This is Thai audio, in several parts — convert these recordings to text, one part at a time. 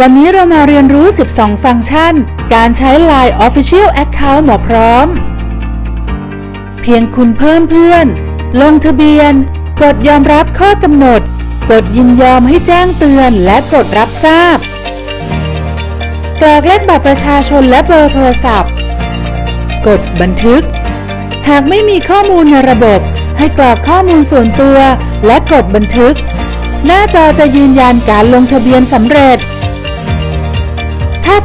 วันนี้เรามาเรียนรู้ 12 ฟังก์ชัน การใช้ Line Official Account หมอพร้อม เพียงคุณเพิ่มเพื่อน ลงทะเบียน กดยอมรับข้อกำหนด กดยินยอมให้แจ้งเตือนและกดรับทราบกรอกเลขบัตรประชาชนและเบอร์โทรศัพท์ กดบันทึก หากไม่มีข้อมูลในระบบ ให้กรอกข้อมูลส่วนตัวและกดบันทึก หน้าจอจะยืนยันการลงทะเบียนสำเร็จ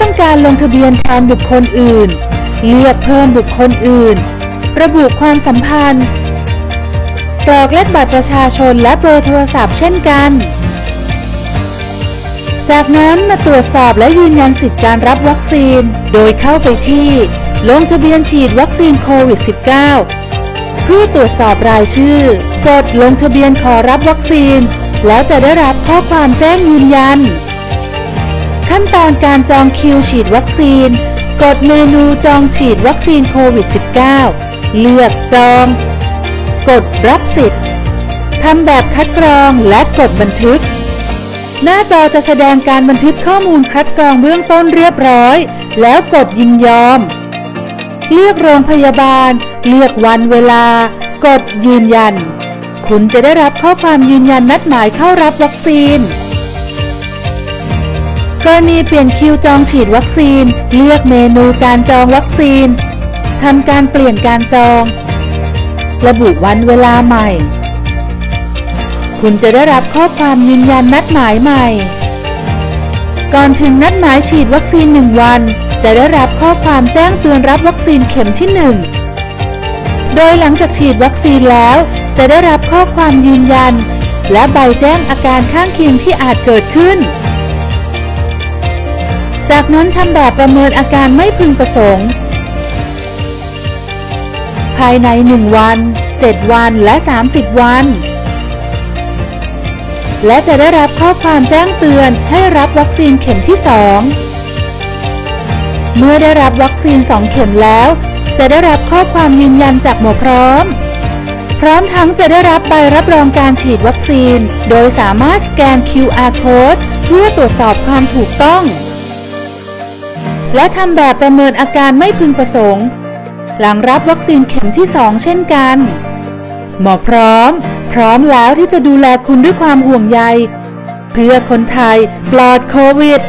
ต้องการลงทะเบียนแทนบุคคลอื่น เลือกเพิ่มบุคคลอื่น ระบุความสัมพันธ์ กรอกเลขบัตรประชาชนและเบอร์โทรศัพท์เช่นกัน จากนั้นมาตรวจสอบและยืนยันสิทธิการรับวัคซีน โดยเข้าไปที่ ลงทะเบียนฉีดวัคซีนโควิด -19 เพื่อตรวจสอบรายชื่อ กดลงทะเบียนขอรับวัคซีน แล้วจะได้รับข้อความแจ้งยืนยัน ขั้นตอนการจองคิวฉีดวัคซีน กดเมนูจองฉีดวัคซีนโควิด -19 เลือกจอง กดรับสิทธิ์ทำแบบคัดกรองและกดบันทึก หน้าจอจะแสดงการบันทึกข้อมูลคัดกรองเบื้องต้นเรียบร้อย แล้วกดยินยอม เลือกโรงพยาบาล เลือกวันเวลา กดยืนยัน คุณจะได้รับข้อความยืนยันนัดหมายเข้ารับวัคซีน กรณีเปลี่ยนคิวจองฉีดวัคซีน เลือกเมนูการจองวัคซีนทำการเปลี่ยนการจอง ระบุวันเวลาใหม่ คุณจะได้รับข้อความยืนยันนัดหมายใหม่ ก่อนถึงนัดหมายฉีดวัคซีน 1 วัน จะได้รับข้อความแจ้งเตือนรับวัคซีนเข็มที่ 1 โดยหลังจากฉีดวัคซีนแล้ว จะได้รับข้อความยืนยัน และใบแจ้งอาการข้างเคียงที่อาจเกิดขึ้น จากนั้นทำแบบประเมินอาการไม่พึงประสงค์ ภายใน 1 วัน 7 วันและ 30 วัน และจะได้รับข้อความแจ้งเตือนให้รับวัคซีนเข็มที่ 2 เมื่อได้รับวัคซีน 2 เข็มแล้ว จะได้รับข้อความยืนยันจากหมอพร้อม พร้อมทั้งจะได้รับใบรับรองการฉีดวัคซีน โดยสามารถสแกน QR code เพื่อตรวจสอบความถูกต้อง และทำแบบประเมินอาการไม่พึงประสงค์ หลังรับวัคซีนเข็มที่ 2 เช่นกัน หมอพร้อม พร้อมแล้วที่จะดูแลคุณด้วยความห่วงใย เพื่อคนไทยปลอดโควิด